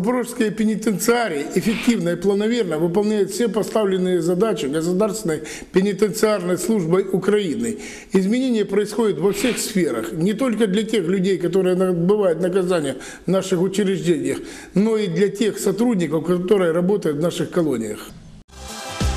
Запорожские пенитенциарии эффективно и планомерно выполняют все поставленные задачи Государственной пенитенциарной службой Украины. Изменения происходят во всех сферах, не только для тех людей, которые отбывают наказание в наших учреждениях, но и для тех сотрудников, которые работают в наших колониях.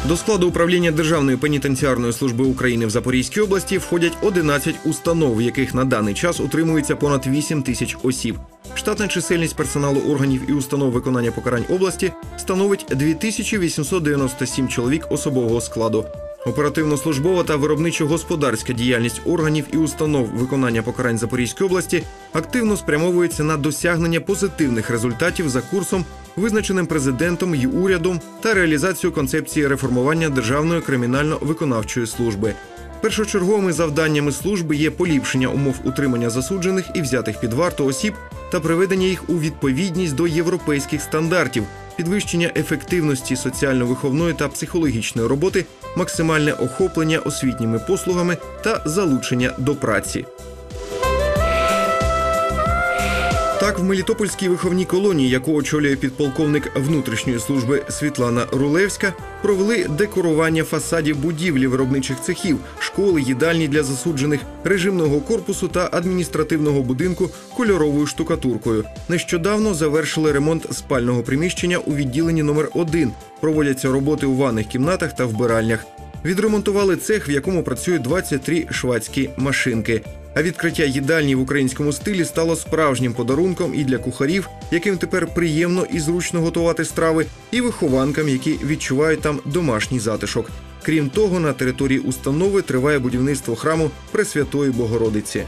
До складу управління Державної пенітенціарної служби України в Запорізькій області входять 11 установ, в яких на даний час утримується понад 8 тисяч осіб. Штатна чисельність персоналу органів і установ виконання покарань області становить 2897 чоловік особового складу. Оперативно-службова та виробничо-господарська діяльність органів і установ виконання покарань Запорізької області активно спрямовується на досягнення позитивних результатів за курсом, визначеним президентом і урядом, та реалізацію концепції реформування Державної кримінально-виконавчої служби. Першочерговими завданнями служби є поліпшення умов утримання засуджених і взятих під варту осіб та приведення їх у відповідність до європейських стандартів, підвищення ефективності соціально-виховної та психологічної роботи, максимальне охоплення освітніми послугами та залучення до праці. Так, в Мелітопольській виховній колонії, яку очолює підполковник внутрішньої служби Світлана Рулевська, провели декорування фасадів будівлі виробничих цехів, школи, їдальні для засуджених, режимного корпусу та адміністративного будинку кольоровою штукатуркою. Нещодавно завершили ремонт спального приміщення у відділенні номер 1 Проводяться роботи у ванних кімнатах та вбиральнях. Відремонтували цех, в якому працює 23 швадські машинки. А відкриття їдальні в українському стилі стало справжнім подарунком і для кухарів, яким тепер приємно і зручно готувати страви, і вихованкам, які відчувають там домашній затишок. Крім того, на території установи триває будівництво храму Пресвятої Богородиці.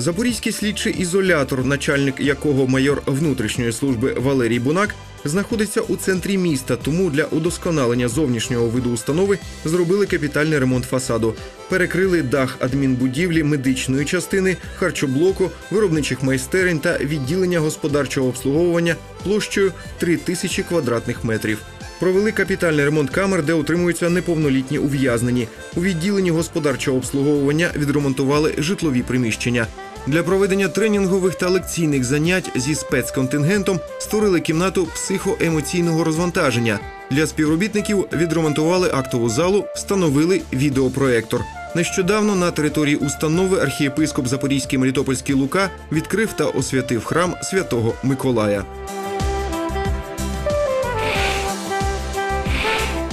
Запорізький слідчий ізолятор, начальник якого майор внутрішньої служби Валерій Бунак, знаходиться у центрі міста. Тому для удосконалення зовнішнього виду установи зробили капітальний ремонт фасаду. Перекрили дах адмінбудівлі, медичної частини, харчоблоку, виробничих майстерень та відділення господарчого обслуговування площею 3 тисячі квадратних метрів. Провели капітальний ремонт камер, де утримуються неповнолітні ув'язнені. У відділенні господарчого обслуговування відремонтували житлові приміщення. Для проведення тренінгових та лекційних занять зі спецконтингентом створили кімнату психоемоційного розвантаження. Для співробітників відремонтували актову залу, встановили відеопроектор. Нещодавно на території установи архієпископ Запорізький Мелітопольський Лука відкрив та освятив храм святого Миколая.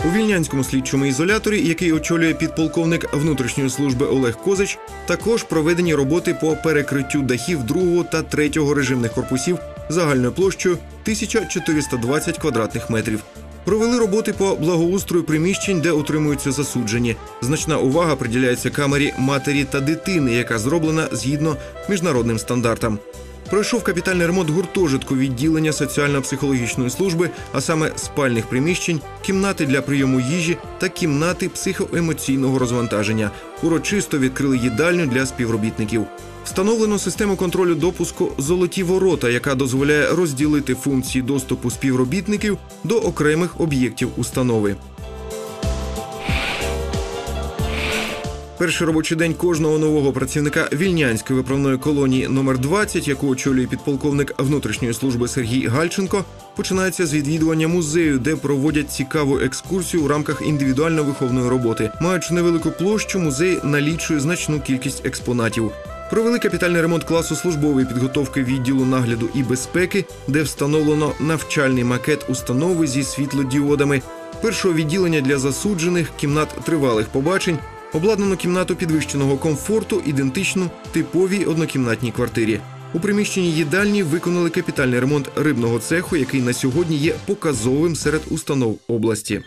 У вільнянському слідчому ізоляторі, який очолює підполковник внутрішньої служби Олег Козич, також проведені роботи по перекриттю дахів другого та третього режимних корпусів загальною площею 1420 квадратних метрів. Провели роботи по благоустрою приміщень, де утримуються засуджені. Значна увага приділяється камері матері та дитини, яка зроблена згідно міжнародним стандартам. Пройшов капітальний ремонт гуртожитку відділення соціально-психологічної служби, а саме спальних приміщень, кімнати для прийому їжі та кімнати психоемоційного розвантаження. Урочисто відкрили їдальню для співробітників. Встановлено систему контролю допуску Золоті ворота, яка дозволяє розділити функції доступу співробітників до окремих об'єктів установи. Перший робочий день кожного нового працівника вільнянської виправної колонії номер 20 яку очолює підполковник внутрішньої служби Сергій Гальченко, починається з відвідування музею, де проводять цікаву екскурсію у рамках індивідуально-виховної роботи. Маючи невелику площу, музей налічує значну кількість експонатів. Провели капітальний ремонт класу службової підготовки відділу нагляду і безпеки, де встановлено навчальний макет установи зі світлодіодами, першого відділення для засуджених, кімнат тривалих побачень, обладнано кімнату підвищеного комфорту, ідентичну типовій однокімнатній квартирі. У приміщенні їдальні виконали капітальний ремонт рибного цеху, який на сьогодні є показовим серед установ області.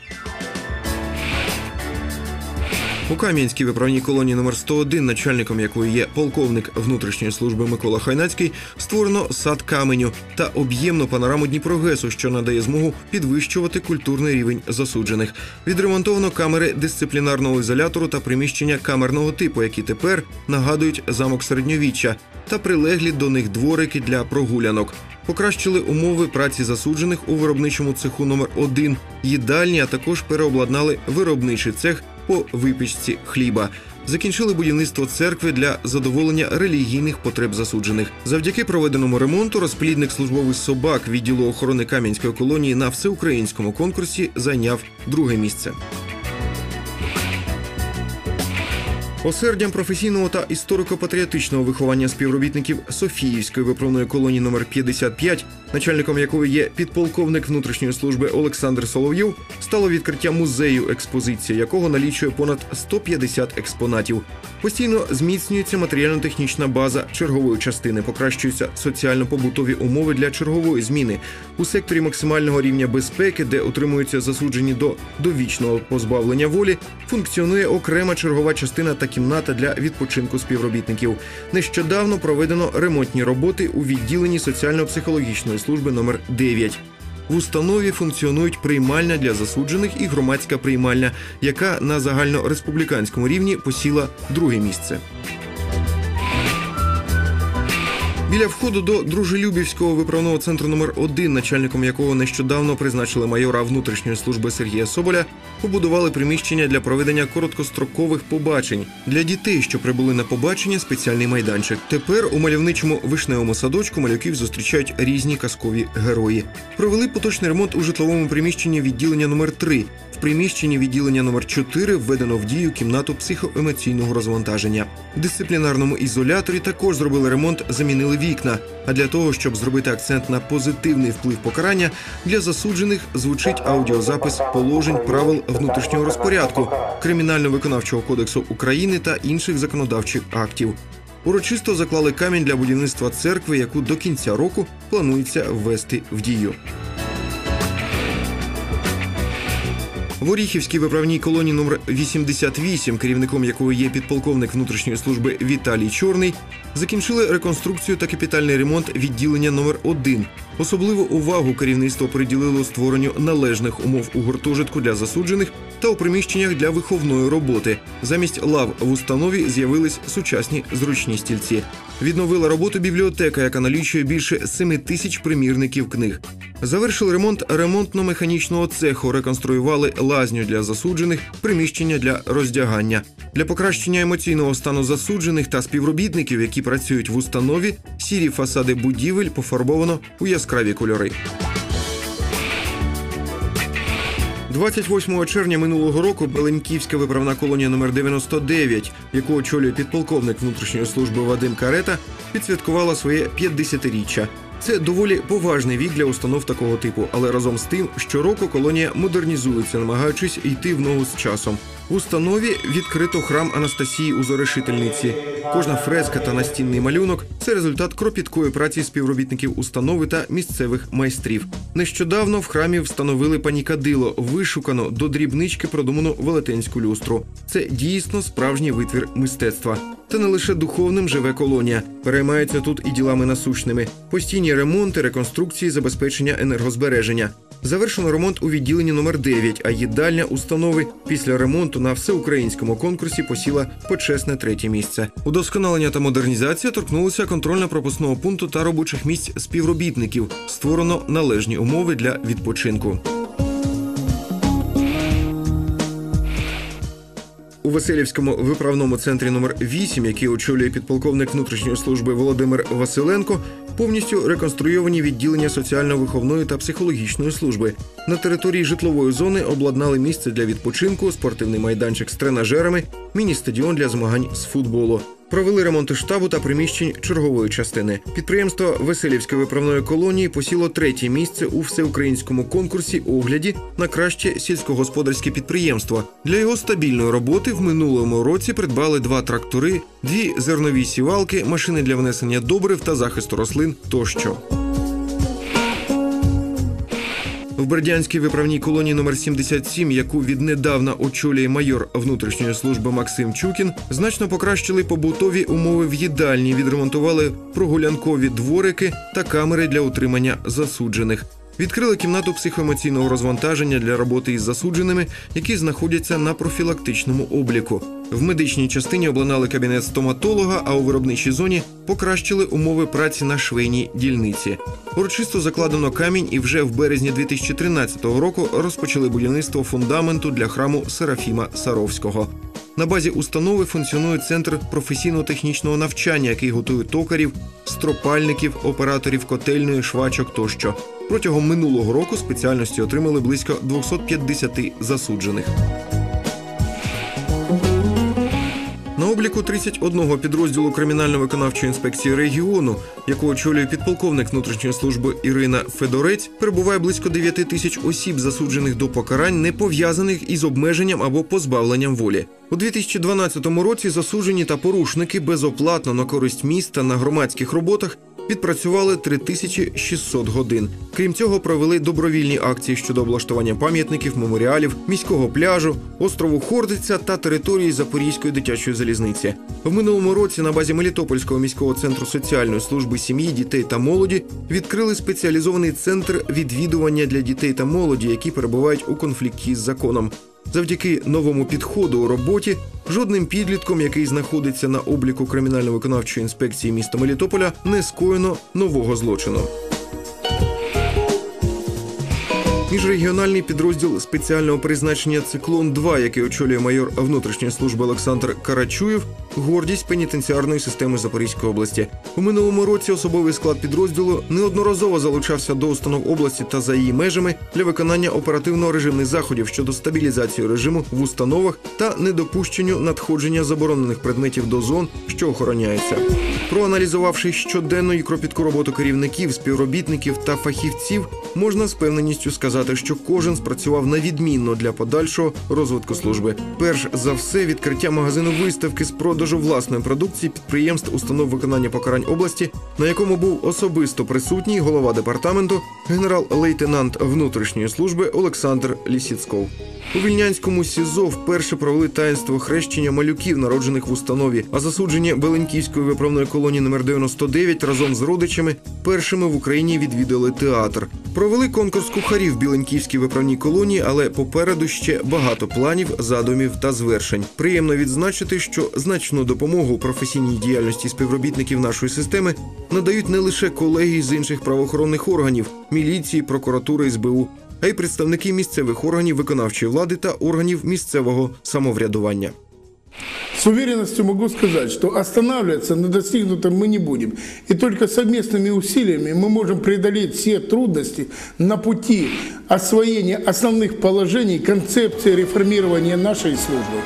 У Кам'янській виправній колонії номер 101, начальником якої є полковник внутрішньої служби Микола Хайнацький, створено сад каменю та об'ємну панораму Дніпрогесу, що надає змогу підвищувати культурний рівень засуджених. Відремонтовано камери дисциплінарного ізолятору та приміщення камерного типу, які тепер нагадують замок середньовіччя, та прилеглі до них дворики для прогулянок. Покращили умови праці засуджених у виробничому цеху номер 1 їдальні, а також переобладнали виробничий цех по випічці хліба. закінчили будівництво церкви для задоволення релігійних потреб засуджених. Завдяки проведеному ремонту розплідник службових собак відділу охорони Кам'янської колонії на всеукраїнському конкурсі зайняв друге місце. Осердям професійного та історико-патріотичного виховання співробітників Софіївської виправної колонії номер 55, начальником якої є підполковник внутрішньої служби Олександр Соловйов, стало відкриття музею, експозиція якого налічує понад 150 експонатів. Постійно зміцнюється матеріально-технічна база чергової частини, покращуються соціально-побутові умови для чергової зміни у секторі максимального рівня безпеки, де утримуються засуджені до довічного позбавлення волі. Функціонує окрема чергова частина та кімната для відпочинку співробітників. Нещодавно проведено ремонтні роботи у відділенні соціально-психологічної служби номер 9. В установі функціонують приймальня для засуджених і громадська приймальня, яка на загальнореспубліканському рівні посіла друге місце. Біля входу до Дружелюбівського виправного центру номер 1 начальником якого нещодавно призначили майора внутрішньої служби Сергія Соболя, побудували приміщення для проведення короткострокових побачень для дітей, що прибули на побачення, спеціальний майданчик. Тепер у мальовничому вишневому садочку малюків зустрічають різні казкові герої. Провели поточний ремонт у житловому приміщенні відділення номер 3 В приміщенні відділення номер 4 введено в дію кімнату психоемоційного розвантаження. В дисциплінарному ізоляторі також зробили ремонт, замінили вікна. А для того, щоб зробити акцент на позитивний вплив покарання, для засуджених звучить аудіозапис положень правил внутрішнього розпорядку кримінально-виконавчого кодексу України та інших законодавчих актів. Урочисто заклали камінь для будівництва церкви, яку до кінця року планується ввести в дію. В Оріхівській виправній колонії номер 88, керівником якої є підполковник внутрішньої служби Віталій Чорний, закінчили реконструкцію та капітальний ремонт відділення номер 1 Особливу увагу керівництво приділило створенню належних умов у гуртожитку для засуджених та у приміщеннях для виховної роботи. Замість лав в установі з'явились сучасні зручні стільці. Відновила роботу бібліотека, яка налічує більше 7 тисяч примірників книг. Завершили ремонт ремонтно-механічного цеху, реконструювали лазню для засуджених, приміщення для роздягання. Для покращення емоційного стану засуджених та співробітників, які працюють в установі, сірі фасади будівель пофарбовано у яскраві кольори. 28 червня минулого року Беленьківська виправна колонія номер 99, яку очолює підполковник внутрішньої служби Вадим Карета, підсвяткувала своє 50-річчя. Це доволі поважний вік для установ такого типу, але разом з тим, щороку колонія модернізується, намагаючись йти в ногу з часом. Установі відкрито храм Анастасії Узорешительниці. Кожна фреска та настінний малюнок це результат кропіткої праці співробітників установи та місцевих майстрів. Нещодавно в храмі встановили панікадило, вишукано до дрібнички продуману велетенську люстру. Це дійсно справжній витвір мистецтва. Та не лише духовним живе колонія. Переймаються тут і ділами насущними: постійні ремонти, реконструкції, забезпечення енергозбереження. Завершено ремонт у відділенні номер 9, а їдальня установи після ремонту на всеукраїнському конкурсі посіла почесне третє місце. Удосконалення та модернізація торкнулися контрольно-пропускного пункту та робочих місць співробітників. Створено належні умови для відпочинку. У Васильівському виправному центрі номер 8 який очолює підполковник внутрішньої служби Володимир Василенко, повністю реконструйовані відділення соціально-виховної та психологічної служби. На території житлової зони обладнали місце для відпочинку, спортивний майданчик з тренажерами, міні-стадіон для змагань з футболу. Провели ремонти штабу та приміщень чергової частини. Підприємство Веселівської виправної колонії посіло третє місце у всеукраїнському конкурсі огляді на краще сільськогосподарське підприємство. Для його стабільної роботи в минулому році придбали два трактори, дві зернові сівалки, машини для внесення добрив та захисту рослин тощо. В Бердянській виправній колонії номер 77, яку віднедавна очолює майор внутрішньої служби Максим Чукін, значно покращили побутові умови в їдальні, відремонтували прогулянкові дворики та камери для утримання засуджених. Відкрили кімнату психоемоційного розвантаження для роботи із засудженими, які знаходяться на профілактичному обліку. В медичній частині обладнали кабінет стоматолога, а у виробничій зоні покращили умови праці на швейній дільниці. Урочисто закладено камінь, і вже в березні 2013 року розпочали будівництво фундаменту для храму Серафіма Саровського. На базі установи функціонує центр професійно-технічного навчання, який готує токарів, стропальників, операторів котельної, швачок тощо. Протягом минулого року спеціальності отримали близько 250 засуджених. Обліку 31 підрозділу кримінально-виконавчої інспекції регіону, яку очолює підполковник внутрішньої служби Ірина Федорець, перебуває близько 9 тисяч осіб, засуджених до покарань, не пов'язаних із обмеженням або позбавленням волі. У 2012 році засуджені та порушники безоплатно на користь міста на громадських роботах відпрацювали 3600 годин. Крім цього, провели добровільні акції щодо облаштування пам'ятників, меморіалів, міського пляжу, острову Хортиця та території Запорізької дитячої залізниці. В минулому році на базі Мелітопольського міського центру соціальної служби сім'ї, дітей та молоді відкрили спеціалізований центр відвідування для дітей та молоді, які перебувають у конфлікті з законом. Завдяки новому підходу у роботі жодним підлітком, який знаходиться на обліку кримінально-виконавчої інспекції міста Мелітополя, не скоєно нового злочину. Міжрегіональний підрозділ спеціального призначення Циклон 2 який очолює майор внутрішньої служби Олександр Карачуєв, гордість пенітенціарної системи Запорізької області. У минулому році особовий склад підрозділу неодноразово залучався до установ області та за її межами для виконання оперативно-режимних заходів щодо стабілізації режиму в установах та недопущенню надходження заборонених предметів до зон, що охороняються. Проаналізувавши щоденну і кропітку роботу керівників, співробітників та фахівців, можна з певненістю сказати, що кожен спрацював на відмінно для подальшого розвитку служби. Перш за все, відкриття магазину виставки з продажу власної продукції підприємств установ виконання покарань області, на якому був особисто присутній голова департаменту, генерал-лейтенант внутрішньої служби Олександр Лісіцков. У Вільнянському СІЗО вперше провели таїнство хрещення малюків, народжених в установі, а засуджені Беленьківської виправної колонії номер 99 разом з родичами першими в Україні відвідали театр. Провели конкурс кухарів в Біленьківській виправній колонії, але попереду ще багато планів, задумів та звершень. Приємно відзначити, що значну допомогу професійній діяльності співробітників нашої системи надають не лише колеги з інших правоохоронних органів, міліції, прокуратури, СБУ, а й представники місцевих органів виконавчої влади та органів місцевого самоврядування. С уверенностью могу сказать, что останавливаться на достигнутом мы не будем. И только совместными усилиями мы можем преодолеть все трудности на пути освоения основных положений концепции реформирования нашей службы.